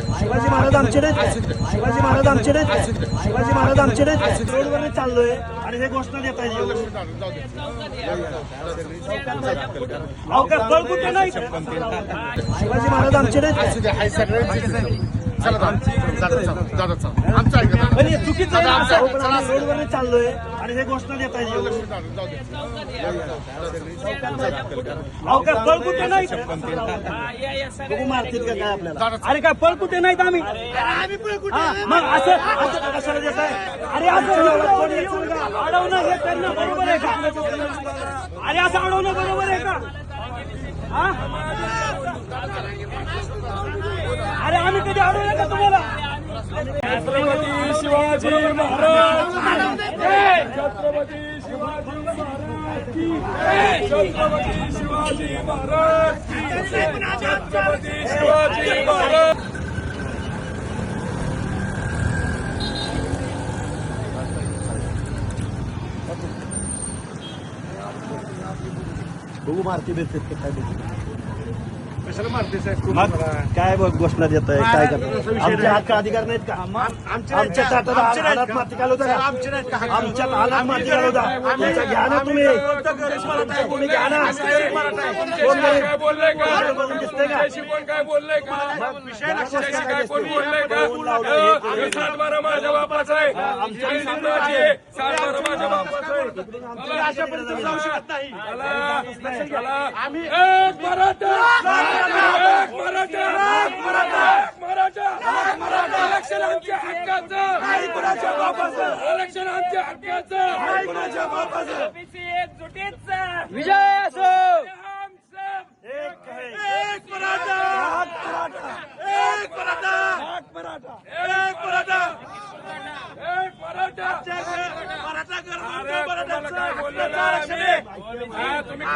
शिवाजी महाराज आमचे नाहीत शिवाजी महाराज आमचे नाहीत शिवाजी महाराज आमचे नाहीत रोडवर चाललोय आणि हे घोषणा देता येईल अहो काय बळ आमचे पण हे चुकीचं आहे. आम्ही चाललोय आणि हे घोषणा देता येईल अहो काय कुठे नाही? बघू मारतील का काय आपल्याला. अरे काय पळ कुठे नाहीत आम्ही? हा, मग असं असं कशाला देताय अरे असं कोण येतं का? अडवणं हे करणं बरोबर आहे का? अरे असं अडवणं बरोबर आहे का? हा? कधी अडवलं का तुम्हाला? छत्रपती शिवाजी महाराज छत्रपती शिवाजी महाराज छत्रपती शिवाजी महाराज छत्रपती शिवाजी महाराज. बघू मारती बिरतील काय बघू कशाला मारते साहेब मग काय बघ घोषणा देत आहे काय करताय आमच्या हक्क अधिकार नाहीत का आमच्या ताटात माती घालवता का आमच्या हालात माती घालवता तुमचं घ्या ना तुम्ही तुमचं तुम्ही घ्या ना कोण बोलेल? काय बोललंय का कोण बोलून दिसतंय का विषयाशी कोण काय बोललंय का विषयाशी काय कोण बोललंय का कोण लावलंय? अं, हे सातबारा माझ्या बापाचा आहे ही सिंहाची आहे. सातबारा माझ्या बापाचा आहे अशा पद्धतीने जाऊ शकत नाही चला, चला. एक मराठा एक मराठा एक मराठा एक मराठा आरक्षण आमच्या हक्काचं. कुणाच्या बापाचं. आरक्षण आमच्या हक्काचं. कुणाच्या बापाचं. विजय असो. एक आहे. एक मराठा. एक मराठा. एक मराठा. एक मराठा. एक मराठा. मराठा. मराठा? हा, तुम्ही